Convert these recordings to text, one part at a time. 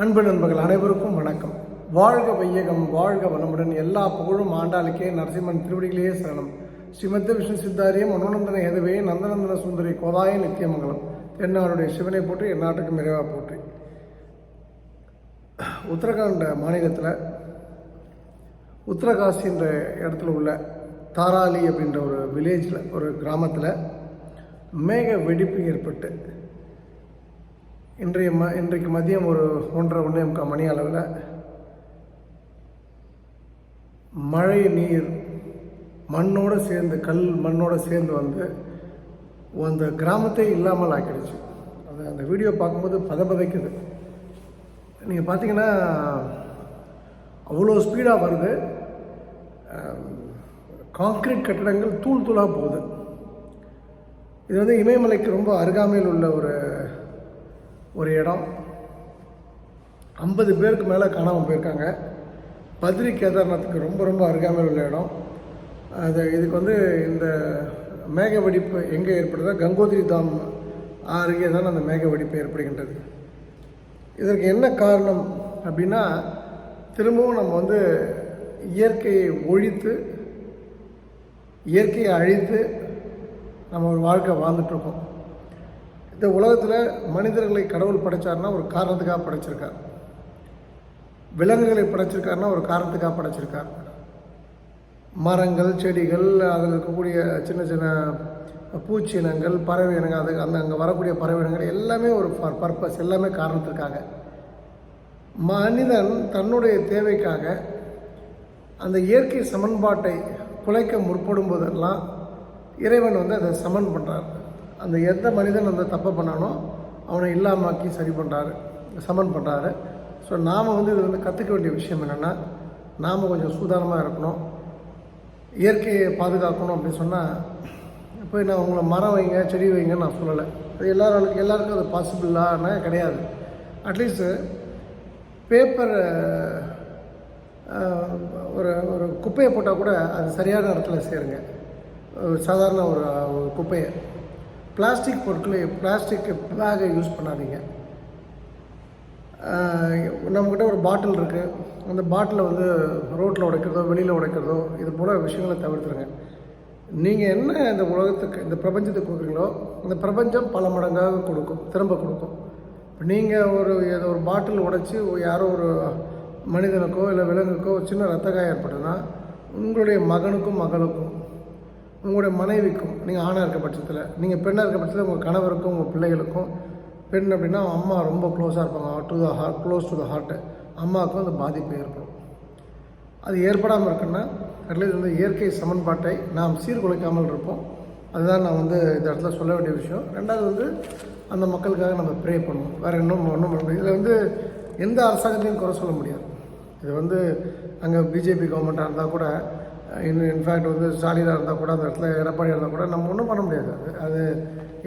அன்பு நண்பர்கள் அனைவருக்கும் வணக்கம். வாழ்க வையகம் வாழ்க வளமுடன். எல்லா புகழும் ஆண்டாளுக்கே நரசிம்மன் திருவடிகளையே சரணம். ஸ்ரீமத்த விஷ்ணு சித்தாரியம் மனோநந்தன எதுவே நந்தநந்தன சுந்தரி கோதாய நித்தியமங்கலம். தென்னாடுடைய சிவனை போற்றி என் நாட்டுக்கு நிறைவாக போற்றி. உத்தரகாண்ட மாநிலத்தில் உத்தரகாசின்ற இடத்துல உள்ள தாராலி அப்படின்ற ஒரு வில்லேஜில் ஒரு கிராமத்தில் மேக வெடிப்பு ஏற்பட்டு இன்றைய ம இன்றைக்கு மதியம் ஒரு ஒன்றரை ஒன்றே முக்கால் மணி அளவில் மழை நீர் மண்ணோடு சேர்ந்து கல் மண்ணோடு சேர்ந்து வந்து அந்த கிராமத்தை இல்லாமல் ஆக்கிடுச்சு. அது அந்த வீடியோ பார்க்கும்போது பதபதைக்குது. நீங்கள் பார்த்தீங்கன்னா அவ்வளோ ஸ்பீடாக வருது. கான்க்ரீட் கட்டடங்கள் தூள் தூளாக போகுது. இது வந்து இமயமலைக்கு ரொம்ப அருகாமையில் உள்ள ஒரு இடம். ஐம்பது பேருக்கு மேலே காணாமல் போயிருக்காங்க. பத்ரி கேதார்நாத்துக்கு ரொம்ப ரொம்ப அருகாமையில் உள்ள இடம். அது இதுக்கு வந்து இந்த மேக வெடிப்பு எங்கே ஏற்படுதோ கங்கோத்ரி தாம் அருகே தான் அந்த மேக வெடிப்பு ஏற்படுகின்றது. இதற்கு என்ன காரணம் அப்படின்னா திரும்பவும் நம்ம வந்து இயற்கையை ஒழித்து இயற்கையை அழித்து நம்ம ஒரு வாழ்க்கை வாழ்ந்துட்டுருக்கோம் இந்த உலகத்தில் மனிதர்களை கடவுள் படைச்சார்னா ஒரு காரணத்துக்காக படைச்சிருக்கார். விலங்குகளை படைச்சிருக்காருன்னா ஒரு காரணத்துக்காக படைச்சிருக்கார். மரங்கள் செடிகள் அதில் இருக்கக்கூடிய சின்ன சின்ன பூச்சி இனங்கள் பறவை இனங்கள் அது அந்த அங்கே வரக்கூடிய பறவை இனங்கள் எல்லாமே ஒரு பர்பஸ் எல்லாமே காரணத்திற்காக. மனிதன் தன்னுடைய தேவைக்காக அந்த இயற்கை சமன்பாட்டை குலைக்க முற்படும் போதெல்லாம் இறைவன் வந்து அதை சமன் பண்ணுறார் அந்த எந்த மனிதன் அந்த தப்பை பண்ணானோ அவனை இல்லாமாக்கி சரி பண்ணுறாரு சமன் பண்ணுறாரு ஸோ நாம் வந்து இது வந்து கற்றுக்க வேண்டிய விஷயம் என்னென்னா நாம் கொஞ்சம் சூதானமாக இருக்கணும். இயற்கையை பாதுகாக்கணும் அப்படின்னு சொன்னால் இப்போ நான் உங்களை மரம் வைங்க செடி வைங்கன்னு நான் சொல்லலை. அது எல்லாரும் எல்லாருக்கும் அது பாசிபிளான கிடையாது. அட்லீஸ்ட்டு பேப்பர் ஒரு ஒரு குப்பையை போட்டால் கூட அது சரியான இடத்துல சேருங்க. ஒரு சாதாரண ஒரு குப்பையை. பிளாஸ்டிக் பொருட்களை பிளாஸ்டிக் பேகை யூஸ் பண்ணாதீங்க. நம்மக்கிட்ட ஒரு பாட்டில் இருக்குது அந்த பாட்டிலை வந்து ரோட்டில் உடைக்கிறதோ வெளியில் உடைக்கிறதோ இது போல் விஷயங்களை தவிர்த்துருங்க. நீங்கள் என்ன இந்த உலகத்துக்கு இந்த பிரபஞ்சத்துக்கு கொடுக்குறீங்களோ அந்த பிரபஞ்சம் பல மடங்காக கொடுக்கும் திரும்ப கொடுக்கும். இப்போ நீங்கள் ஒரு ஏதோ ஒரு பாட்டில் உடைச்சி யாரோ ஒரு மனிதனுக்கோ இல்லை விலங்குக்கோ சின்ன ரத்த காயம் ஏற்பட்டதுன்னா உங்களுடைய மகனுக்கும் மகளுக்கும் உங்களுடைய மனைவிக்கும் நீங்கள் ஆணாக இருக்க பட்சத்தில் நீங்கள் பெண்ணாக இருக்க பட்சத்தில் உங்கள் கணவருக்கும் உங்கள் பிள்ளைகளுக்கும் பெண் அப்படின்னா அம்மா ரொம்ப க்ளோஸாக இருப்பாங்க. To the heart close to the heart அம்மாவுக்கும் அந்த பாதிப்பு ஏற்படும். அது ஏற்படாமல் இருக்குன்னா அட்லீஸ்ட் வந்து இயற்கை சமன்பாட்டை நாம் சீர்குலைக்காமல் இருப்போம். அதுதான் நான் வந்து இந்த இடத்துல சொல்ல வேண்டிய விஷயம். ரெண்டாவது வந்து அந்த மக்களுக்காக நம்ம ப்ரே பண்ணுவோம். வேறு இன்னும் ஒன்றும் பண்ண முடியாது. இதில் வந்து எந்த அரசாங்கத்தையும் குறை சொல்ல முடியாது. இது வந்து அங்கே பிஜேபி கவர்மெண்ட்டாக இருந்தால் கூட இன்னும் இன்ஃபேக்ட் வந்து ஸ்டாலினாக இருந்தால் கூட அந்த இடத்துல எடப்பாடியாக இருந்தால் கூட நம்ம ஒன்றும் பண்ண முடியாது. அது அது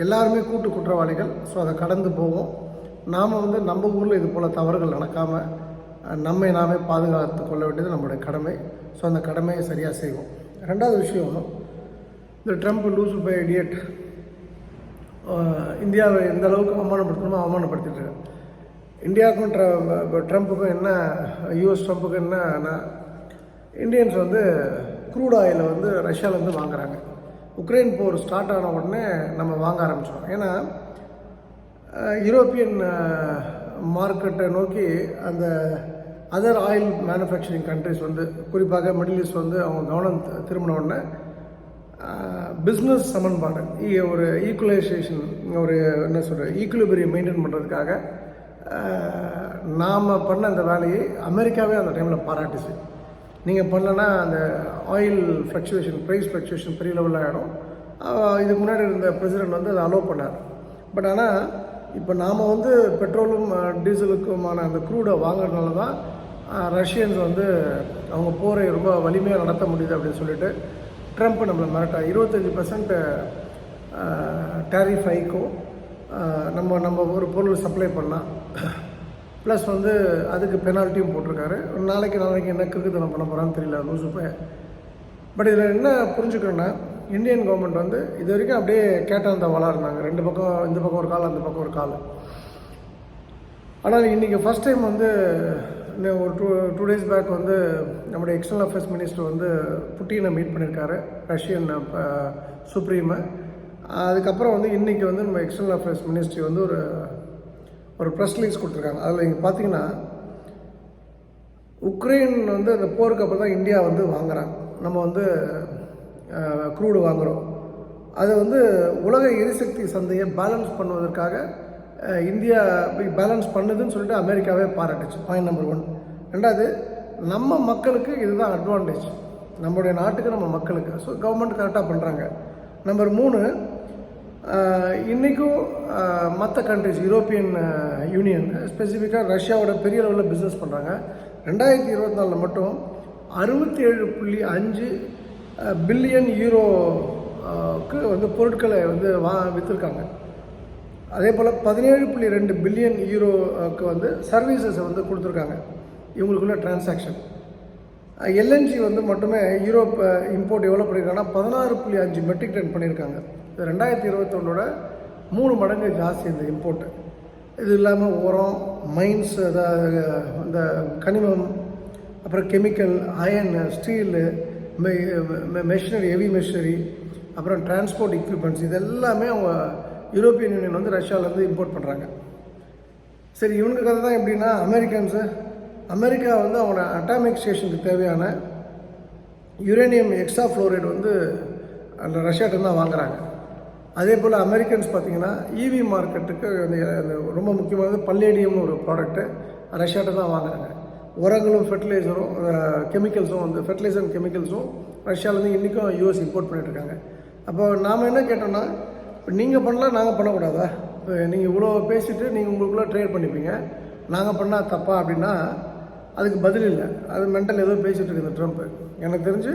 எல்லாருமே கூட்டு குற்றவாளிகள். ஸோ அதை கடந்து போவோம். நாம் வந்து நம்ம ஊரில் இது போல் தவறுகள் நடக்காமல் நம்மை நாமே பாதுகாத்து கொள்ள வேண்டியது நம்மளுடைய கடமை. ஸோ அந்த கடமையை சரியாக செய்வோம். ரெண்டாவது விஷயம் இந்த ட்ரம்ப் லூசு பை இடியட் இந்தியாவை எந்த அளவுக்கு அவமானப்படுத்தணுமோ அவமானப்படுத்திட்டு இந்தியாவுக்கும் ட்ர ட்ரம்ப்புக்கும் என்ன யூஎஸ் ட்ரம்ப்புக்கும் என்னன்னா இந்தியன்ஸ் வந்து க்ரூட் ஆயிலை வந்து ரஷ்யாவிலேருந்து வாங்குறாங்க. உக்ரைன் போர் ஸ்டார்ட் ஆன உடனே நம்ம வாங்க ஆரம்பிச்சிடும் ஏன்னா யூரோப்பியன் மார்க்கெட்டை நோக்கி அந்த அதர் ஆயில் மேனுஃபேக்சரிங் கண்ட்ரிஸ் வந்து குறிப்பாக மிடில் ஈஸ்ட் வந்து அவங்க கவனம் திரும்பின உடனே பிஸ்னஸ் சமன்பாடு ஒரு ஈக்குவலைசேஷன் ஒரு என்ன சொல்கிற ஈக்குலிபரியை மெயின்டைன் பண்ணுறதுக்காக நாம் பண்ண அந்த வேலையை அமெரிக்காவே அந்த டைமில் பாராட்டுச்சு நீங்கள் பண்ணலன்னா அந்த ஆயில் ஃப்ளக்சுவேஷன் ப்ரைஸ் ஃப்ளக்சுவேஷன் பெரிய லெவலில் ஆகிடும் இதுக்கு முன்னாடி இருந்த பிரசிடென்ட் வந்து அதை அலோவ் பண்ணார். பட் ஆனால் இப்போ நாம் வந்து பெட்ரோலும் டீசலுக்குமான அந்த க்ரூடை வாங்குறதுனால தான் ரஷ்யன்ஸ் வந்து அவங்க போரை ரொம்ப வலிமையாக நடத்த முடியுது அப்படின்னு சொல்லிட்டு ட்ரம்ப் நம்மளை மிரட்டா இருபத்தஞ்சி பர்சன்ட் டேரிஃப் ஹைக்கும் நம்ம நம்ம ஒரு பொருள் சப்ளை பண்ணலாம். ப்ளஸ் வந்து அதுக்கு பெனால்ட்டியும் போட்டிருக்காரு. நாளைக்கு நாளைக்கு என்ன கிறுக்குத்தனம் பண்ண போகிறான்னு தெரியல லூசு போய் பட் இதில் என்ன புரிஞ்சுக்கிறேன்னா இந்தியன் கவர்மெண்ட் வந்து இது வரைக்கும் அப்படியே கேட்டாந்த வளா இருந்தாங்க. ரெண்டு பக்கம் இந்த பக்கம் ஒரு கால் அந்த பக்கம் ஒரு கால். ஆனால் இன்றைக்கி ஃபஸ்ட் டைம் வந்து இன்னும் ஒரு டூ டூ டேஸ் பேக் வந்து நம்முடைய எக்ஸ்டர்னல் அஃபேர்ஸ் மினிஸ்டர் வந்து புட்டினை மீட் பண்ணியிருக்காரு ரஷ்யன் சுப்ரீமை அதுக்கப்புறம் வந்து இன்றைக்கி வந்து நம்ம எக்ஸ்டர்னல் அஃபேர்ஸ் மினிஸ்ட்ரி வந்து ஒரு ஒரு ப்ரெஸ் ரிலீஸ் கொடுத்துருக்காங்க. அதில் நீங்கள் பார்த்தீங்கன்னா உக்ரைன் வந்து அந்த போருக்கு அப்புறம் தான் இந்தியா வந்து வாங்குறாங்க. நம்ம வந்து க்ரூடு வாங்குகிறோம் அது வந்து உலக எரிசக்தி சந்தையை பேலன்ஸ் பண்ணுவதற்காக இந்தியா பேலன்ஸ் பண்ணுதுன்னு சொல்லிட்டு அமெரிக்காவே பாராட்டுச்சு. பாயிண்ட் நம்பர் ஒன் ரெண்டாவது நம்ம மக்களுக்கு இதுதான் அட்வான்டேஜ் நம்மளுடைய நாட்டுக்கு நம்ம மக்களுக்கு. ஸோ கவர்மெண்ட் கரெக்டாக பண்ணுறாங்க நம்பர் மூணு இன்றைக்கும் மற்ற கண்ட்ரிஸ் யூரோப்பியன் யூனியன் ஸ்பெசிஃபிக்காக ரஷ்யாவோட பெரிய லெவலில் பிஸ்னஸ் பண்ணுறாங்க ரெண்டாயிரத்தி இருபத்தி நாலில் மட்டும் அறுபத்தி ஏழு புள்ளி அஞ்சு பில்லியன் யூரோக்கு வந்து பொருட்களை வந்து வா விற்றுருக்காங்க அதே போல் பதினேழு புள்ளி ரெண்டு பில்லியன் யூரோக்கு வந்து சர்வீசஸை வந்து கொடுத்துருக்காங்க. இவங்களுக்குள்ள டிரான்சாக்ஷன் எல்என்ஜி வந்து மட்டுமே யூரோப் இம்போர்ட் எவ்வளோ பண்ணியிருக்காங்கன்னா பதினாறு புள்ளி அஞ்சு மெட்ரிக் டன் பண்ணியிருக்காங்க இது ரெண்டாயிரத்தி இருபத்தொன்னோட மூணு மடங்கு ஜாஸ்தி இந்த இம்போர்ட்டு இது இல்லாமல் உரம் மைன்ஸ் அதாவது இந்த கனிமம் அப்புறம் chemical iron steel machinery heavy machinery அப்புறம் டிரான்ஸ்போர்ட் எக்யூப்மெண்ட்ஸ் இது எல்லாமே அவங்க யூரோப்பியன் யூனியன் வந்து ரஷ்யாவிலேருந்து இம்போர்ட் பண்ணுறாங்க சரி இவனுக்கு கதை தான் எப்படின்னா அமெரிக்கன்ஸு அமெரிக்கா வந்து அவங்களோட அட்டாமிக் ஸ்டேஷனுக்கு தேவையான யுரேனியம் எக்ஸா ஃப்ளோரைடு வந்து அந்த ரஷ்யாட்ட தான் வாங்குறாங்க. அதே போல் அமெரிக்கன்ஸ் பார்த்தீங்கன்னா இவி மார்க்கெட்டுக்கு அந்த ரொம்ப முக்கியமானது பல்லேடியம்னு ஒரு ப்ராடக்ட்டு ரஷ்யாட்ட தான் வாங்குறாங்க. உரங்களும் ஃபெர்டிலைசரும் கெமிக்கல்ஸும் வந்து ஃபெர்டிலைசர் கெமிக்கல்ஸும் ரஷ்யாவிலேருந்து இன்றைக்கும் யூஎஸ் இம்போர்ட் பண்ணிட்டுருக்காங்க அப்போ நாம் என்ன கேட்டோம்னா இப்போ நீங்கள் பண்ணலாம் நாங்கள் பண்ணக்கூடாதா? இப்போ நீங்கள் இவ்வளோ பேசிவிட்டு நீங்கள் உங்களுக்குள்ளே ட்ரேட் பண்ணிப்பீங்க. நாங்கள் பண்ணால் தப்பா அப்படின்னா அதுக்கு பதில் இல்லை. அது மென்டல் ஏதோ பேசிகிட்டு இருக்குது ட்ரம்ப்பு எனக்கு தெரிஞ்சு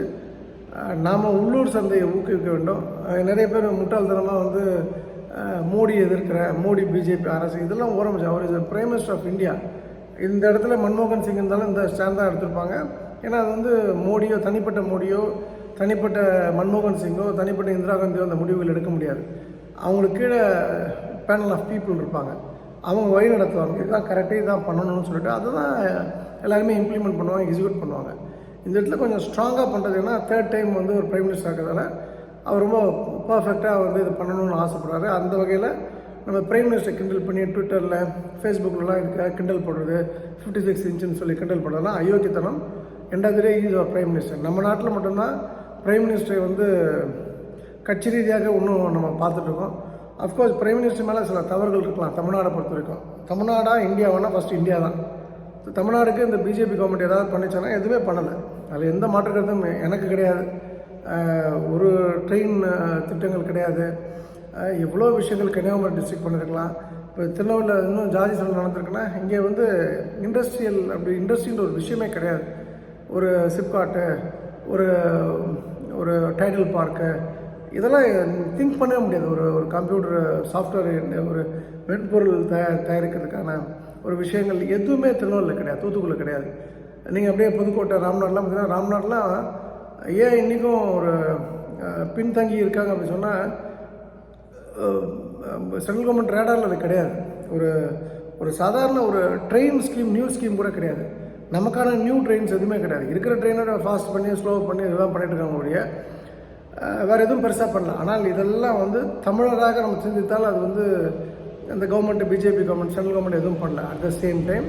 நாம் உள்ளூர் சந்தையை ஊக்குவிக்க வேண்டும். நிறைய பேர் முட்டாள்தனமாக வந்து மோடி எதிர்க்கிற மோடி பிஜேபி அரசு இதெல்லாம் ஓரமிச்சு அவர் is prime minister of India இந்த இடத்துல மன்மோகன் சிங் இருந்தாலும் இந்த ஸ்டாண்ட் தான் எடுத்திருப்பாங்க. ஏன்னா அது வந்து மோடியோ தனிப்பட்ட மோடியோ தனிப்பட்ட மன்மோகன் சிங்கோ தனிப்பட்ட இந்திரா காந்தியோ அந்த முடிவுகள் எடுக்க முடியாது. அவங்களுக்கு கீழே பேனல் ஆஃப் பீப்புள் இருப்பாங்க. அவங்க வழி நடத்துவாங்க. இதுதான் கரெக்டாக இதான் பண்ணணும்னு சொல்லிட்டு அதுதான் எல்லாருமே இம்ப்ளிமெண்ட் பண்ணுவாங்க எக்ஸிக்யூட் பண்ணுவாங்க. இந்த இடத்துல கொஞ்சம் ஸ்ட்ராங்காக பண்ணுறதுன்னா தேர்ட் டைம் வந்து ஒரு பிரைம் மினிஸ்டர் ஆகிறதால அவர் ரொம்ப பர்ஃபெக்டாக வந்து இது பண்ணணும்னு ஆசைப்படுறாரு. அந்த வகையில் நம்ம பிரைம் மினிஸ்டர் கிண்டல் பண்ணி ட்விட்டரில் ஃபேஸ்புக்கிலலாம் இருக்க கிண்டல் போடுறது. ஃபிஃப்டி சிக்ஸ் இன்ச்சுன்னு சொல்லி கிண்டல் பண்ணுறதுலாம் அயோக்கியத்தனம். ரெண்டாவது day is our prime minister நம்ம நாட்டில் மட்டும்தான் பிரைம் மினிஸ்டரை வந்து கட்சி ரீதியாக இன்னும் நம்ம பார்த்துட்ருக்கோம் அஃப்கோர்ஸ் பிரைம் மினிஸ்டர் மேலே சில தவறுகள் இருக்கலாம் தமிழ்நாடை பொறுத்த வரைக்கும். தமிழ்நாடாக இந்தியாவானா ஃபஸ்ட்டு இந்தியா தான் தமிழ்நாடுக்கு இந்த பிஜேபி கவர்மெண்ட் ஏதாவது பண்ணிச்சானா எதுவுமே பண்ணலை. அதில் எந்த மாற்று கருத்தும் எனக்கு கிடையாது. ஒரு ட்ரெயின் திட்டங்கள் கிடையாது. எவ்வளோ விஷயங்கள் கன்னியாகுமரி டிஸ்ட்ரிக்ட் பண்ணியிருக்கலாம் இப்போ திருநெல்வேலியில் இன்னும் ஜாதி சண்டை நடந்திருக்குன்னா இங்கே வந்து இண்டஸ்ட்ரியல் அப்படி இண்டஸ்ட்ரின்ற ஒரு விஷயமே கிடையாது. ஒரு சிப்காட்டு ஒரு ஒரு டைட்டில் பார்க்கு இதெல்லாம் திங்க் பண்ணவே முடியாது. ஒரு ஒரு கம்ப்யூட்டர் சாஃப்ட்வேர் ஒரு மென்பொருள் தயார் தயாரிக்கிறதுக்கான ஒரு விஷயங்கள் எதுவுமே திருநெல்வேலியில் கிடையாது தூத்துக்குடியில் கிடையாது. நீங்கள் அப்படியே புதுக்கோட்டை ராம்நாட்லாம் பார்த்தீங்கன்னா ராம்நாட்லாம் ஏன் இன்றைக்கும் ஒரு பின்தங்கி இருக்காங்க அப்படின்னு சொன்னால் சென்ட்ரல் கவர்மெண்ட் ரேடாரில் அது கிடையாது. ஒரு ஒரு சாதாரண ஒரு ட்ரெயின் ஸ்கீம் நியூ ஸ்கீம் கூட கிடையாது. நமக்கான நியூ ட்ரெயின்ஸ் எதுவுமே கிடையாது. இருக்கிற ட்ரெயினோட ஃபாஸ்ட் பண்ணி ஸ்லோ பண்ணி இதெல்லாம் பண்ணிட்டு இருக்காங்க ஒழிய வேறு எதுவும் பெருசாக பண்ணல. ஆனால் இதெல்லாம் வந்து தமிழராக நம்ம சிந்தித்தால் அது வந்து அந்த government BJP government central government எதுவும் பண்ணல. அட் த சேம் டைம்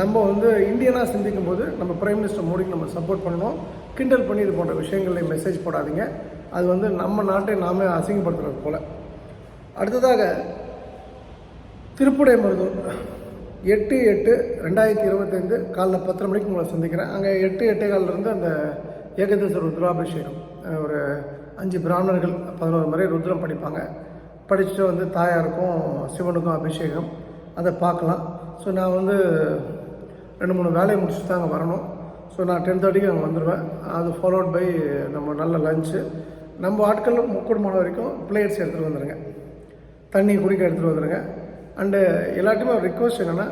நம்ம வந்து இந்தியனாக சிந்திக்கும் போது நம்ம பிரைம் மினிஸ்டர் மோடிக்கு நம்ம சப்போர்ட் பண்ணணும். கிண்டல் பண்ணி இது போன்ற விஷயங்களில் மெசேஜ் போடாதீங்க. அது வந்து நம்ம நாட்டை நாமே அசிங்கப்படுத்துறது போல். அடுத்ததாக திருப்புடை மருதூர் எட்டு எட்டு ரெண்டாயிரத்தி இருபத்தைந்து காலைல பத்தரை மணிக்கு உங்களை சந்திக்கிறேன். அங்கே எட்டு எட்டே காலிலிருந்து அந்த ஏகதேச ருத்ராபிஷேகம். ஒரு அஞ்சு பிராமணர்கள் பதினோரு முறை ருத்ரம் படிப்பாங்க. படிச்சுட்டு வந்து தாயாருக்கும் சிவனுக்கும் அபிஷேகம். அதை பார்க்கலாம். ஸோ நான் வந்து ரெண்டு மூணு வேலையை முடிச்சுட்டு தான் அங்கே வரணும். ஸோ நான் டென் தேர்ட்டிக்கு அங்கே வந்துடுவேன் அது ஃபாலோட் பை நம்ம நல்ல லஞ்சு நம்ம ஆட்கள் முக்கூடமான வரைக்கும் பிளேட்ஸ் எடுத்துகிட்டு வந்துடுங்க தண்ணி குடிக்க எடுத்துகிட்டு வந்துடுங்க அண்டு எல்லாத்தையுமே ஒரு ரிக்வஸ்ட் என்னென்னா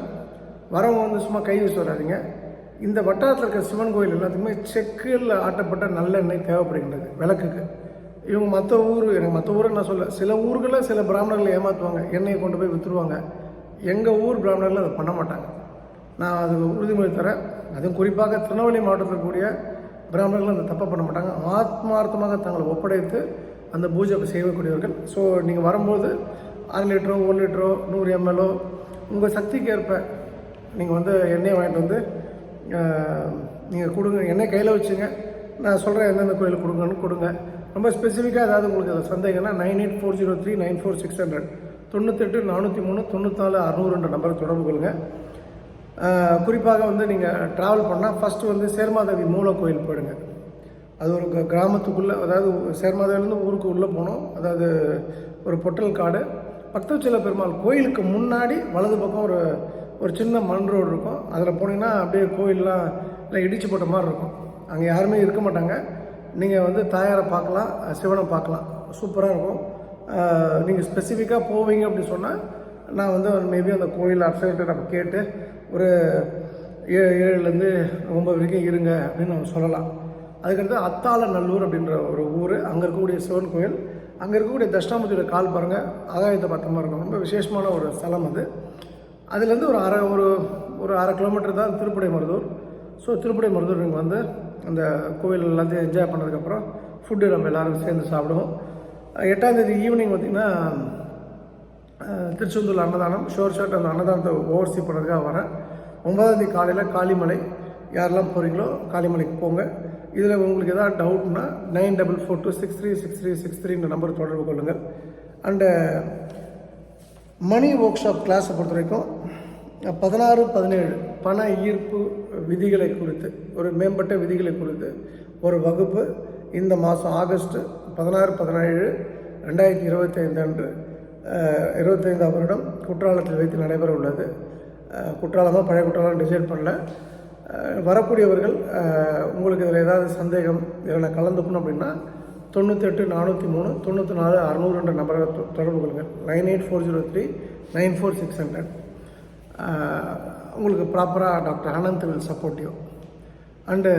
வரவங்க வந்து சும்மா கை வச்சு வராதீங்க. இந்த வட்டாரத்தில் இருக்க சிவன் கோயில் எல்லாத்துக்குமே செக்கில் ஆட்டப்பட்ட நல்லெண்ணெய் தேவைப்படுகின்றது விளக்குக்கு. இவங்க மற்ற ஊர் எனக்கு மற்ற ஊரை நான் சொல்ல சில ஊர்களில் சில பிராமணர்களை ஏமாற்றுவாங்க எண்ணெயை கொண்டு போய் விற்றுருவாங்க எங்கள் ஊர் பிராமணர்கள் அதை பண்ண மாட்டாங்க. நான் அது உறுதிமொழி தரேன். அதுவும் குறிப்பாக திருநெல்வேலி மாவட்டத்தில் கூடிய பிராமணர்கள் அந்த தப்பை பண்ண மாட்டாங்க. ஆத்மார்த்தமாக தங்களை ஒப்படைத்து அந்த பூஜை செய்யக்கூடியவர்கள். ஸோ நீங்கள் வரும்போது அரை லிட்டரோ ஒரு லிட்டரோ நூறு எம்எல்ஓ உங்கள் சக்திக்கு ஏற்ப நீங்கள் வந்து எண்ணெயை வாங்கிட்டு வந்து நீங்கள் கொடுங்க. எண்ணெய் கையில் வச்சுங்க. நான் சொல்கிறேன் எந்தெந்த கோயிலுக்கு கொடுங்கன்னு கொடுங்க. ரொம்ப ஸ்பெசிஃபிக்காக ஏதாவது உங்களுக்கு அது சந்தேகம்னா nine eight four zero three nine four six hundred தொண்ணூத்தெட்டு நானூற்றி மூணு தொண்ணூத்தாலு அறுநூறுன்ற நம்பரை தொடர்பு கொள்ளுங்கள் குறிப்பாக வந்து நீங்கள் ட்ராவல் பண்ணால் ஃபஸ்ட்டு வந்து சேர்மாதேவி மூல கோயில் போயிடுங்க. அது ஒரு க- கிராமத்துக்குள்ளே அதாவது சேர்மாதேவிலேருந்து ஊருக்கு உள்ளே போனோம். அதாவது ஒரு பொட்டல் காடு. பக்தவச்சல பெருமாள் கோயிலுக்கு முன்னாடி வலது பக்கம் ஒரு ஒரு சின்ன மண் ரோடு இருக்கும். அதில் போனீங்கன்னா அப்படியே கோயிலெலாம் இல்லை இடிச்சு போட்ட மாதிரி இருக்கும். அங்கே யாருமே இருக்க மாட்டாங்க. நீங்கள் வந்து தாயாரை பார்க்கலாம் சிவனை பார்க்கலாம். சூப்பராக இருக்கும். நீங்கள் ஸ்பெசிஃபிக்காக போவீங்க அப்படின்னு சொன்னால் நான் வந்து மேபி அந்த கோயில் அரசர்கிட்ட நம்ம கேட்டு ஒரு ஏழு ஏழுலேருந்து ஒம்பது வரைக்கும் இருங்க அப்படின்னு நம்ம சொல்லலாம். அதுக்கடுத்து அத்தாள நல்லூர் அப்படின்ற ஒரு ஊர் அங்கே இருக்கக்கூடிய சிவன் கோயில். அங்கே இருக்கக்கூடிய தஷ்டாமூர்த்தியோட கால் பாருங்கள் ஆகாயத்தை பார்த்த மாதிரி இருக்கும். ரொம்ப விசேஷமான ஒரு ஸ்தலம் அது. அதுலேருந்து ஒரு அரை ஒரு ஒரு அரை கிலோமீட்டர் தான் திருப்படை மருதூர் ஸோ திருப்படை மருதூர் நீங்கள் வந்து அந்த கோவில் எல்லாத்தையும் என்ஜாய் பண்ணதுக்கப்புறம் ஃபுட்டு நம்ம எல்லோரும் சேர்ந்து சாப்பிடுவோம். எட்டாந்தேதி ஈவினிங் பார்த்திங்கன்னா திருச்செந்தூர் அன்னதானம் ஷோர் ஷாட் அந்த அன்னதானத்தை ஓவர்சி பண்ணுறதுக்காக வரேன். ஒன்பதாந்தேதி காலையில் காளிமலை யாரெல்லாம் போகிறீங்களோ காளிமலைக்கு போங்க. இதில் உங்களுக்கு எதாவது டவுட்னா nine double four two six three six three six த்ரீன்ற number தொடர்பு கொள்ளுங்கள் அண்டு மணி ஒர்க் ஷாப் கிளாஸை பொறுத்த வரைக்கும் பதினாறு பதினேழு பண ஈர்ப்பு விதிகளை குறித்து ஒரு மேம்பட்ட விதிகளை குறித்து ஒரு வகுப்பு இந்த மாதம் ஆகஸ்ட் பதினாறு பதினேழு ரெண்டாயிரத்தி இருபத்தைந்து அன்று இருபத்தைந்தாம் வருடம் குற்றாலத்தில் வைத்து நடைபெற உள்ளது. குற்றாலமாக பழைய குற்றாலம் டிசைட் பண்ணல. வரக்கூடியவர்கள் உங்களுக்கு இதில் ஏதாவது சந்தேகம் இதில் நான் கலந்துக்கணும் அப்படின்னா தொண்ணூத்தெட்டு நானூற்றி மூணு தொண்ணூற்றி நாலு அறநூறுன்ற நம்பரை தொடர்பு கொள்ளுங்கள். Nine eight four zero three nine four six hundred. உங்களுக்கு ப்ராப்பராக doctor Anand will supportive and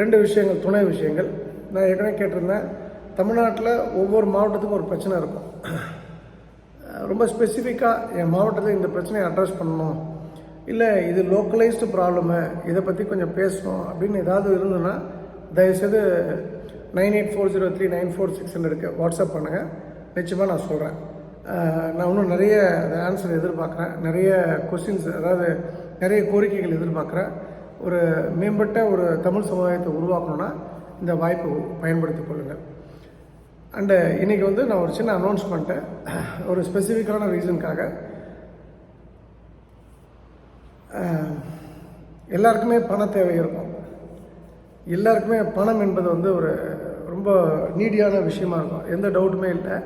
ரெண்டு விஷயங்கள் துணை விஷயங்கள். நான் ஏற்கனவே கேட்டிருந்தேன் தமிழ்நாட்டில் ஒவ்வொரு மாவட்டத்துக்கும் ஒரு பிரச்சனை இருக்கும். ரொம்ப ஸ்பெசிஃபிக்காக என் மாவட்டத்தில் இந்த பிரச்சனையை அட்ரஸ் பண்ணணும். இல்லை இது லோக்கலைஸ்டு ப்ராப்ளமு இதை பற்றி கொஞ்சம் பேசணும் அப்படின்னு ஏதாவது இருந்ததுன்னா தயவுசெய்து nine eight four zero three nine four six ஹண்ட்ரடுக்கு வாட்ஸ்அப் பண்ணுங்கள் நிச்சயமாக நான் சொல்கிறேன் நான் இன்னும் நிறைய ஆன்சர் எதிர்பார்க்குறேன். நிறைய கொஸ்டின்ஸ் அதாவது நிறைய கோரிக்கைகள் எதிர்பார்க்குறேன். ஒரு மேம்பட்ட ஒரு தமிழ் சமுதாயத்தை உருவாக்கணும்னா இந்த வாய்ப்பை பயன்படுத்தி கொள்ளுங்கள். அண்டு இன்றைக்கி வந்து நான் ஒரு சின்ன அனௌன்ஸ்மெண்ட்டை ஒரு ஸ்பெசிஃபிக்கான ரீசனுக்காக எல்லாருக்குமே பண தேவை இருக்கும். எல்லாருக்குமே பணம் என்பது வந்து ஒரு ரொம்ப நீடியான விஷயமா இருக்கும். எந்த டவுட்டுமே இல்லை.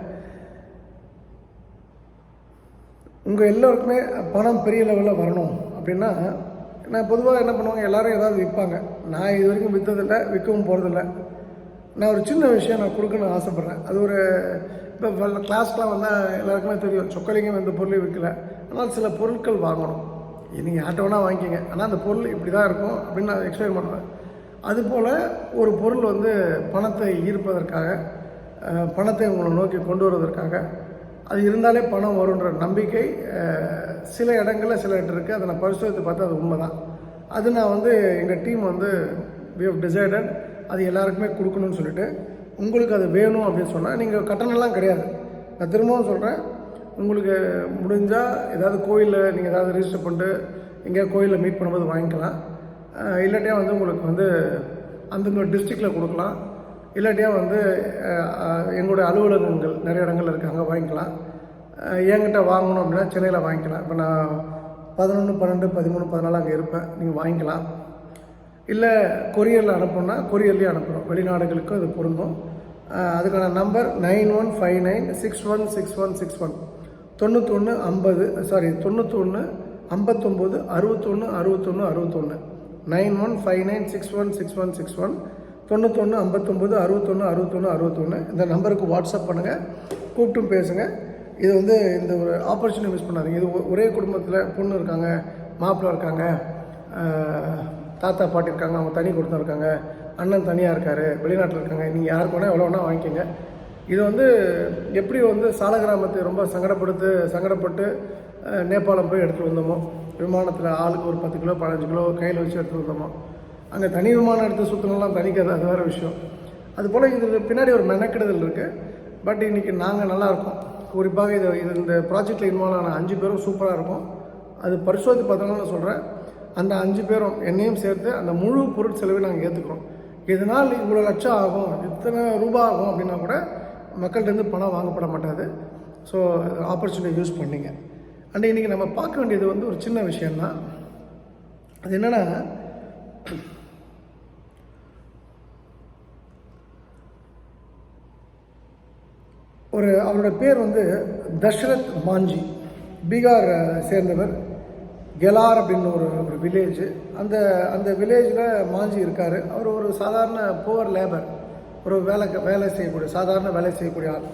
உங்கள் எல்லோருக்குமே பணம் பெரிய லெவலில் வரணும். அப்படின்னா நான் பொதுவாக என்ன பண்ணுவாங்க? எல்லோரும் ஏதாவது விற்பாங்க. நான் இது வரைக்கும் விற்றதில்லை விற்கவும் போகிறதில்ல நான் ஒரு சின்ன விஷயம் நான் கொடுக்கணும்னு ஆசைப்பட்றேன். அது ஒரு இப்போ கிளாஸ்லாம் வந்தால் எல்லாருக்குமே தெரியும். சொக்கலிங்கம் எந்த பொருளையும் விற்கல. ஆனால் சில பொருட்கள் வாங்கணும். நீங்கள் யார்கிட்ட வேணால் ஆனால் அந்த பொருள் இப்படி தான் இருக்கும் அப்படின்னு நான் எக்ஸ்பிளைன் பண்ணுவேன். அதுபோல் ஒரு பொருள் வந்து பணத்தை ஈர்ப்பதற்காக பணத்தை உங்களை நோக்கி கொண்டு வருவதற்காக அது இருந்தாலே பணம் வருன்ற நம்பிக்கை சில இடங்களில் சில இடம் இருக்குது அதை நான் பரிசோதித்து பார்த்தா அது உண்மை தான் அது நான் வந்து எங்கள் டீம் வந்து வி ஹவ் டிசைடட் அது எல்லாருக்குமே கொடுக்கணும்னு சொல்லிட்டு உங்களுக்கு அது வேணும் அப்படின்னு சொன்னால் நீங்கள் கட்டணம்லாம் கிடையாது. நான் திரும்பவும் சொல்கிறேன் உங்களுக்கு முடிஞ்சால் ஏதாவது கோயிலில் நீங்கள் ஏதாவது ரிஜிஸ்டர் பண்ணிட்டு எங்கேயா கோயிலில் மீட் பண்ணும்போது வாங்கிக்கலாம். அஹ் இல்லாட்டியா வந்து உங்களுக்கு வந்து அந்தந்த டிஸ்ட்ரிக்டில் கொடுக்கலாம். இல்லாட்டியா வந்து எங்களுடைய அலுவலகங்கள் நிறைய இடங்கள் இருக்குது அங்கே வாங்கிக்கலாம். என்கிட்ட வாங்கணும் அப்படின்னா சென்னையில் வாங்கிக்கலாம். இப்போ நான் பதினொன்று பன்னெண்டு பதிமூணு பதினாலு அங்கே இருப்பேன். நீங்கள் வாங்கிக்கலாம். இல்லை கொரியரில் அனுப்பணும்னா கொரியர்லேயே அனுப்புகிறோம் வெளிநாடுகளுக்கும் இது பொருந்தும். அதுக்கான number nine one five nine six one six one six one. தொண்ணூத்தொன்று ஐம்பது சாரி தொண்ணூத்தொன்று ஐம்பத்தொம்போது அறுபத்தொன்று அறுபத்தொன்று அறுபத்தொன்று nine one five nine six one six one six one. தொண்ணூத்தொன்று ஐம்பத்தொம்போது அறுபத்தொன்று அறுபத்தொன்று அறுபத்தொன்று இந்த நம்பருக்கு வாட்ஸ்அப் பண்ணுங்கள் கூப்பிட்டும் பேசுங்கள் இது வந்து இந்த ஒரு ஆப்பர்ச்சுனிட்டி மிஸ் பண்ணாதீங்க. இது ஒ- ஒரே குடும்பத்தில் பொண்ணு இருக்காங்க மாப்பிள்ளை இருக்காங்க தாத்தா பாட்டி இருக்காங்க அவங்க தனி கொடுத்தா இருக்காங்க அண்ணன் தனியாக இருக்கார் வெளிநாட்டில் இருக்காங்க நீங்கள் யாருக்கு வேணால் எவ்வளோ வேணால் வாங்கிக்கோங்க. இது வந்து எப்படி வந்து சால கிராமத்தை ரொம்ப சங்கடப்படுத்து சங்கடப்பட்டு நேபாளம் போய் எடுத்துகிட்டு வந்தோமோ? விமானத்தில் ஆளுக்கு ஒரு பத்து கிலோ பதினஞ்சு கிலோ கையில் வச்சு எடுத்துகிட்டு வந்தோமோ? அங்கே தனி விமானம் எடுத்து சுற்றணும்லாம் தனிக்காது அது வேறு விஷயம். அதுபோல் இது பின்னாடி ஒரு மெனக்கெடுதல் இருக்குது பட் இன்றைக்கி நாங்கள் நல்லாயிருக்கோம் குறிப்பாக இது இது இந்த ப்ராஜெக்டில் இன்வால்வ் ஆன அஞ்சு பேரும் சூப்பராக இருக்கும். அது பரிசோதி பார்த்தோம்னா நான் சொல்கிறேன் அந்த அஞ்சு பேரும் என்னையும் சேர்த்து அந்த முழு பொருட்செலவை நாங்கள் ஏற்றுக்கிறோம் இதனால் இவ்வளோ லட்சம் ஆகும் இத்தனை ரூபாய் ஆகும் அப்படின்னா கூட மக்கள்கிட்டருந்து பணம் வாங்கப்பட மாட்டாது. ஸோ ஆப்பர்ச்சுனிட்டி யூஸ் பண்ணிங்க. அண்ட் இன்றைக்கி நம்ம பார்க்க வேண்டியது வந்து ஒரு சின்ன விஷயந்தான் அது என்னென்னா ஒரு அவரோட பேர் வந்து தஷ்ரத் மாஞ்சி பீகார் சேர்ந்தவர் கெலார் அப்படின்னு ஒரு ஒரு வில்லேஜ் அந்த அந்த வில்லேஜில் மாஞ்சி இருக்கார். அவர் ஒரு சாதாரண புவர் லேபர் ஒரு வேலை வேலை செய்யக்கூடிய சாதாரண வேலை செய்யக்கூடிய ஆள்.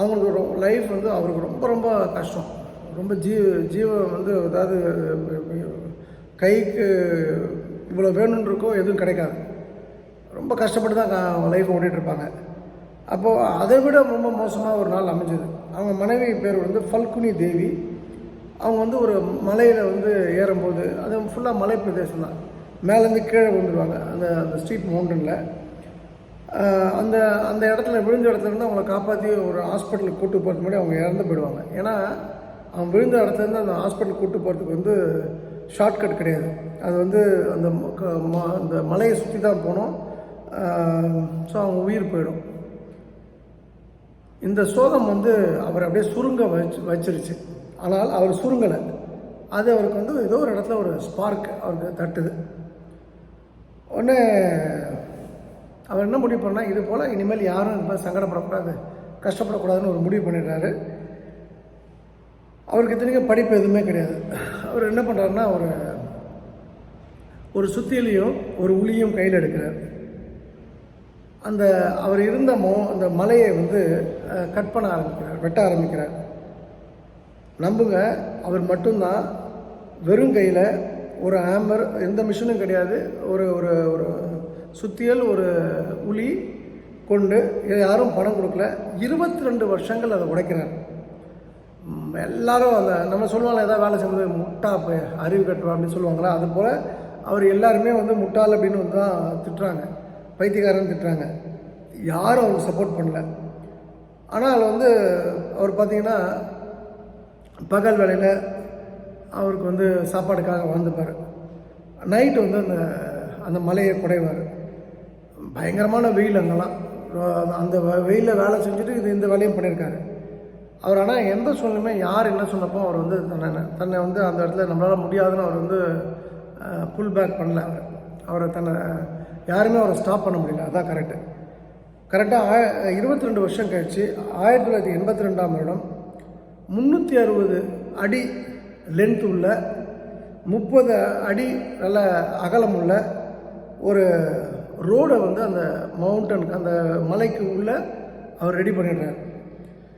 அவங்களுக்கு லைஃப் வந்து அவருக்கு ரொம்ப ரொம்ப கஷ்டம். ரொம்ப ஜீ ஜீவம் வந்து அதாவது கைக்கு இவ்வளோ வேணும்னு இருக்கோ எதுவும் கிடைக்காது. ரொம்ப கஷ்டப்பட்டு தான் லைஃப் ஓட்டிகிட்ருப்பாங்க அப்போது அதை விட ரொம்ப மோசமாக ஒரு நாள் அமைஞ்சது. அவங்க மனைவி பேர் வந்து ஃபல்குனி தேவி. அவங்க வந்து ஒரு மலையில் வந்து ஏறும்போது அது ஃபுல்லாக மலை பிரதேசம் தான் மேலேருந்து கீழே விழுந்துருவாங்க அந்த அந்த ஸ்ட்ரீட் மவுண்டனில். அந்த அந்த இடத்துல விழுந்த இடத்துலேருந்து அவங்கள காப்பாற்றி ஒரு ஹாஸ்பிட்டலுக்கு கூட்டு போகிறது முன்னாடி அவங்க இறந்து போயிடுவாங்க. ஏன்னா அவங்க விழுந்த இடத்துலேருந்து அந்த ஹாஸ்பிட்டலுக்கு கூட்டு போகிறதுக்கு வந்து ஷார்ட்கட் கிடையாது. அது வந்து அந்த க- அந்த மலையை சுற்றி தான் போகணும் ஸோ அவங்க உயிர் போயிடும். இந்த சோகம் வந்து அவர் அப்படியே சுருங்க வச்சு வச்சிருச்சு. ஆனால் அவர் சுருங்கலை. அது அவருக்கு வந்து ஏதோ ஒரு இடத்துல ஒரு ஸ்பார்க் அவருக்கு தட்டுது. உடனே அவர் என்ன முடிவு பண்ணால் இது போல் இனிமேல் யாரும் இது மாதிரி சங்கடப்படக்கூடாது கஷ்டப்படக்கூடாதுன்னு ஒரு முடிவு பண்ணிடுறாரு. அவருக்கு இத்தனைக்கும் படிப்பு எதுவுமே கிடையாது. அவர் என்ன பண்ணுறாருன்னா ஒரு ஒரு சுத்தியிலையும் ஒரு உளியும் கையில் எடுக்கிறார். அந்த அவர் இருந்த மோ அந்த மலையை வந்து கட் பண்ண ஆரம்பிக்கிறார் வெட்ட ஆரம்பிக்கிறார். நம்புங்க அவர் மட்டும்தான் வெறும் கையில் ஒரு ஆம்பர் எந்த மிஷினும் கிடையாது. ஒரு ஒரு ஒரு சுத்தியல் ஒரு உளி கொண்டு யாரும் பணம் கொடுக்கல. இருபத்தி ரெண்டு வருஷங்கள் அதை உடைக்கிறார். எல்லாரும் அந்த நம்ம சொல்லுவாங்க ஏதாவது வேலை செய்யும்போது முட்டா அறிவு கட்டுறோம் அப்படின்னு சொல்லுவாங்களா அது போல் அவர் எல்லாருமே வந்து முட்டாள் அப்படின்னு வந்து தான் திட்டுறாங்க. பைத்தியக்காரன் திட்டுறாங்க. யாரும் அவருக்கு சப்போர்ட் பண்ணல. ஆனால் வந்து அவர் பார்த்திங்கன்னா பகல் வேலையில் அவருக்கு வந்து சாப்பாடுக்காக வாழ்ந்துப்பார். நைட்டு வந்து அந்த அந்த மலையை குடைவார். பயங்கரமான வெயில் அங்கெல்லாம். அந்த வெயிலில் வேலை செஞ்சுட்டு இது இந்த வேலையும் பண்ணியிருக்காரு. அவர் ஆனால் எந்த சூழ்நிலையுமே யார் என்ன சொன்னப்போ அவர் வந்து தன்னை தன்னை வந்து அந்த இடத்துல நம்மளால் முடியாதுன்னு அவர் வந்து புல் பேக் பண்ணல. அவர் அவரை தன்னை யாருமே அவரை ஸ்டாப் பண்ண முடியல. அதான் கரெக்டு கரெக்டாக இருபத்தி ரெண்டு வருஷம் கழிச்சு ஆயிரத்தி தொள்ளாயிரத்தி எண்பத்தி ரெண்டாம் வருடம் முந்நூற்றி அறுபது அடி லென்த் உள்ள முப்பது அடி நல்ல அகலம் உள்ள ஒரு ரோடை வந்து அந்த மவுண்டனுக்கு அந்த மலைக்கு உள்ள அவர் ரெடி பண்ணிடுறாரு.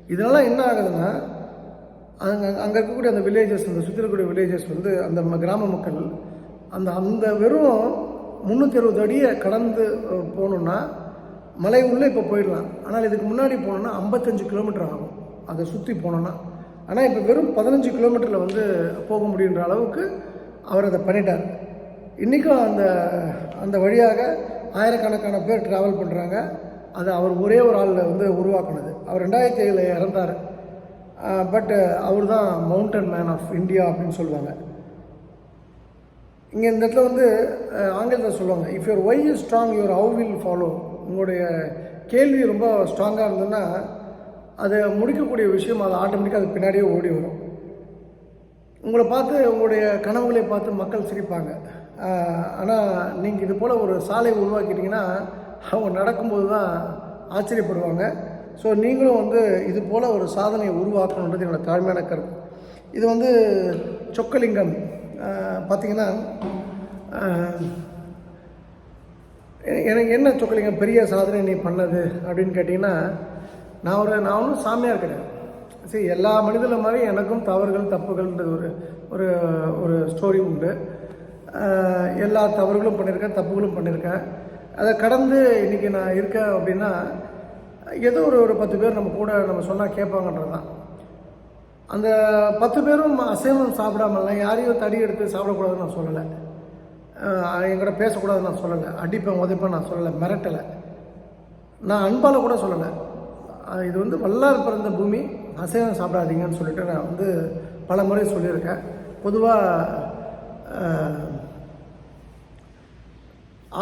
இதனால் என்ன ஆகுதுன்னா அங்கே அங்கே இருக்கக்கூடிய அந்த வில்லேஜஸ் அந்த சுற்றி இருக்கக்கூடிய வில்லேஜஸ் வந்து அந்த கிராம மக்கள் அந்த அந்த வெறும் முந்நூற்றி அறுபது அடியை கடந்து போகணுன்னா மலை உள்ளே இப்போ போயிடலாம். ஆனால் இதுக்கு முன்னாடி போனோன்னா ஐம்பத்தஞ்சு கிலோமீட்டர் ஆகும். அதை சுற்றி போனோன்னா ஆனால் இப்போ வெறும் பதினஞ்சு கிலோமீட்டரில் வந்து போக முடியுன்ற அளவுக்கு அவர் அதை பண்ணிட்டார். இன்றைக்கும் அந்த அந்த வழியாக ஆயிரக்கணக்கான பேர் ட்ராவல் பண்ணுறாங்க அது அவர் ஒரே ஒரு ஆளில் வந்து உருவாக்குனது. அவர் ரெண்டாயிரத்தி ஏழில் இறந்தார். பட்டு அவர் தான் மவுண்டன் மேன் ஆஃப் இந்தியா அப்படின்னு சொல்லுவாங்க. இங்கே இந்த இடத்துல வந்து ஆங்கிலத்தில் சொல்லுவாங்க if your Y is strong your how will follow உங்களுடைய கேள்வி ரொம்ப ஸ்ட்ராங்காக இருந்ததுன்னா அதை முடிக்கக்கூடிய விஷயம் அது ஆட்டோமேட்டிக்காக அது பின்னாடியே ஓடி வரும். உங்களை பார்த்து உங்களுடைய கனவுகளை பார்த்து மக்கள் சிரிப்பாங்க. ஆனால் நீங்கள் இது போல் ஒரு சாலை உருவாக்கிட்டீங்கன்னா அவங்க நடக்கும்போது தான் ஆச்சரியப்படுவாங்க. ஸோ நீங்களும் வந்து இது போல் ஒரு சாதனையை உருவாக்கணுன்றது என்னோட தாழ்மையான கருத்து. இது வந்து சொக்கலிங்கம். பார்த்திங்கன்னா எனக்கு என்ன சொக்கலிங்க பெரிய சாதனை நீ பண்ணது அப்படின்னு கேட்டிங்கன்னா நான் ஒரு நான் ஒன்றும் சாமியாக கிடையாது. சரி எல்லா மனிதர்கள் மாதிரி எனக்கும் தவறுகள் தப்புகள்ன்றது ஒரு ஒரு ஒரு ஸ்டோரி உண்டு. எல்லா தவறுகளும் பண்ணியிருக்கேன் தப்புகளும் பண்ணியிருக்கேன் அதை கடந்து இன்றைக்கி நான் இருக்கேன் அப்படின்னா ஏதோ ஒரு ஒரு பத்து பேர் நம்ம கூட நம்ம சொன்னால் கேட்பாங்கன்றது தான். அந்த பத்து பேரும் அசைவம் சாப்பிடாமலாம் யாரையும் தடி எடுத்து சாப்பிடக்கூடாதுன்னு நான் சொல்லலை. என்கிட்ட பேசக்கூடாது நான் சொல்லலை. அடிப்பேன் உதைப்பேன் நான் சொல்லலை. மிரட்டலை. நான் அன்பால் கூட சொல்லலை. இது வந்து வல்லார் பிறந்த பூமி. அசைவம் சாப்பிடாதீங்கன்னு சொல்லிட்டு நான் வந்து பல முறை சொல்லியிருக்கேன். பொதுவாக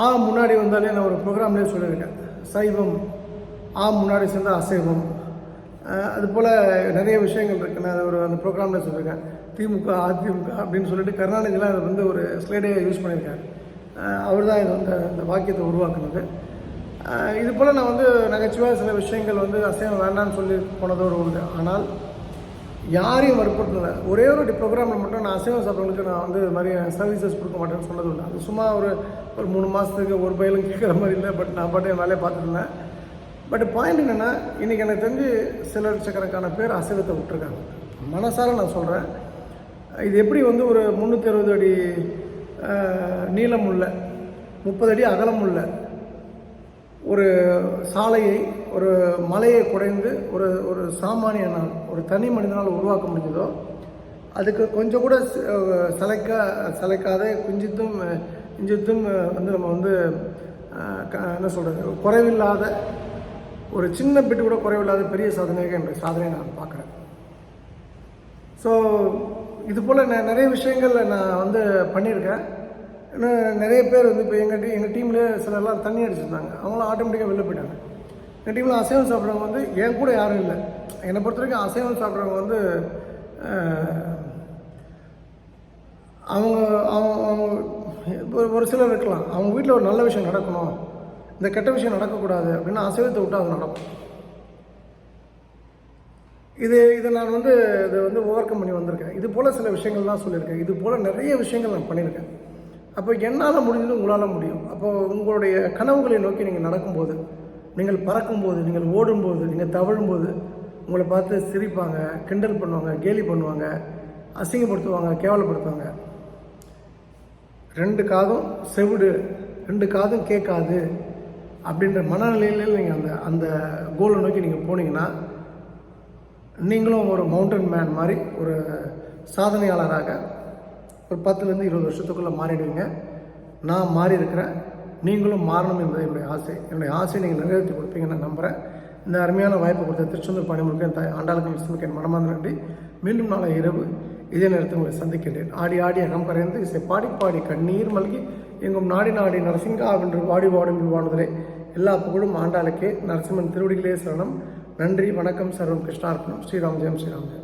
ஆ முன்னாடி வந்தாலே நான் ஒரு ப்ரோக்ராம்லேயே சொல்லியிருக்கேன். சைவம் ஆ முன்னாடி சேர்ந்தால் அசைவம். அதுபோல் அது போல் நிறைய விஷயங்கள் இருக்குது நான் அதை ஒரு அந்த ப்ரோக்ராமில் சொல்லியிருக்கேன். திமுக அதிமுக அப்படின்னு சொல்லிட்டு கருணாநிதிலாம் அதை வந்து ஒரு ஸ்லைடே யூஸ் பண்ணியிருக்காரு. அவர் தான் இது வந்து இந்த வாக்கியத்தை உருவாக்குனது. இது போல் நான் வந்து நகைச்சுவையாக சில விஷயங்கள் வந்து அசைவம் வேண்டாம்னு சொல்லி போனதோடு உண்டு. ஆனால் யாரையும் வற்புறுத்தல. ஒரே ஒரு ப்ரோக்ராமில் மட்டும் நான் அசைவம் சாப்பிட்றவங்களுக்கு நான் வந்து இது மாதிரி சர்வீசஸ் கொடுக்க மாட்டேன்னு சொன்னது இல்லை அது சும்மா ஒரு ஒரு மூணு மாதத்துக்கு ஒரு பயிலும் கேட்குற மாதிரி இல்லை. பட் நான் பாட்டு என் வேலையை பார்த்துருந்தேன் பட் பாயிண்ட் என்னென்னா இன்றைக்கி எனக்கு தெரிஞ்சு சில லட்சக்கணக்கான பேர் அசைவத்தை விட்டுருக்காங்க. மனசார நான் சொல்கிறேன் இது எப்படி வந்து ஒரு முந்நூற்றி அறுபது அடி நீளம் உள்ள முப்பது அடி அகலம் உள்ள ஒரு சாலையை ஒரு மலையை குறைந்து ஒரு ஒரு சாமானியனால் ஒரு தனி மனிதனால் உருவாக்க முடிஞ்சதோ அதுக்கு கொஞ்சம் கூட ச- அஹ் சளைக்காத குஞ்சித்தும் இஞ்சித்தும் வந்து நம்ம வந்து க- என்ன சொல்கிறது குறைவில்லாத ஒரு சின்ன பிட்டு கூட குறைவில்லாத பெரிய சாதனையாக என்னுடைய சாதனையை நான் பார்க்குறேன். ஸோ இது போல் நான் நிறைய விஷயங்கள் நான் வந்து பண்ணியிருக்கேன். இன்னும் நிறைய பேர் வந்து இப்போ எங்கள் டீ எங்கள் டீம்லேயே சிலர்லாம் தண்ணி அடிச்சிருந்தாங்க. அவங்களாம் ஆட்டோமேட்டிக்காக வெளில போயிட்டாங்க. எங்கள் டீமில் அசைவம் சாப்பிட்றவங்க வந்து என் கூட யாரும் இல்லை. என்னை பொறுத்த வரைக்கும் அசைவம் சாப்பிட்றவங்க வந்து அவங்க அவங்க ஒரு- ஒரு சிலர் இருக்கலாம். அவங்க வீட்டில் ஒரு நல்ல விஷயம் நடக்கணும். இந்த கெட்ட விஷயம் நடக்கக்கூடாது அப்படின்னு அசைவத்தை விட்டு அது நடக்கும் இது இதை நான் வந்து இதை வந்து ஓவர் கம் பண்ணி வந்திருக்கேன். இது போல் சில விஷயங்கள்லாம் சொல்லியிருக்கேன். இது போல் நிறைய விஷயங்கள் நான் பண்ணியிருக்கேன். அப்போ என்னால் முடிஞ்சது உங்களால் முடியும். அப்போ உங்களுடைய கனவுகளை நோக்கி நீங்கள் நடக்கும்போது நீங்கள் பறக்கும்போது நீங்கள் ஓடும்போது நீங்கள் தவழும்போது உங்களை பார்த்து சிரிப்பாங்க கிண்டல் பண்ணுவாங்க கேலி பண்ணுவாங்க அசிங்கப்படுத்துவாங்க கேவலப்படுத்துவாங்க. ரெண்டு காதும் செவிடு ரெண்டு காதும் கேட்காது அப்படின்ற மனநிலையில் நீங்கள் அந்த அந்த கோலை நோக்கி நீங்கள் போனீங்கன்னா நீங்களும் ஒரு மவுண்டன் மேன் மாதிரி ஒரு சாதனையாளராக ஒரு பத்துலேருந்து இருபது வருஷத்துக்குள்ளே மாறிடுவீங்க. நான் மாறி இருக்கிறேன் நீங்களும் மாறணும் என்பது என்னுடைய ஆசை. என்னுடைய ஆசையை நீங்கள் நிறைவேற்றி கொடுப்பீங்கன்னு நான் நம்புகிறேன் இந்த அருமையான வாய்ப்பு கொடுத்த திருச்செந்தூர் பணிமுருகன் என் தாய் ஆண்டாளுக்கு விஷ்ணுக்கு என் மனமார்ந்த நன்றி. மீண்டும் நாளை இரவு இதே நேரத்தில் உங்களை சந்திக்கின்றேன். ஆடி ஆடி அகம் கரைந்து இசை பாடி பாடி கண்ணீர் மல்கி எங்கும் நாடி நாடி நரசிங்கா என்று வாடி வாடும் வாழ்வதிலே எல்லா புகழும் ஆண்டாளுக்கே. நரசிம்மன் திருவடிகளே சரணம். நன்றி வணக்கம் சர்வம் கிருஷ்ணார்ப்பணம். ஸ்ரீராம் ஜெயம் ஸ்ரீராம் ஜெயம்.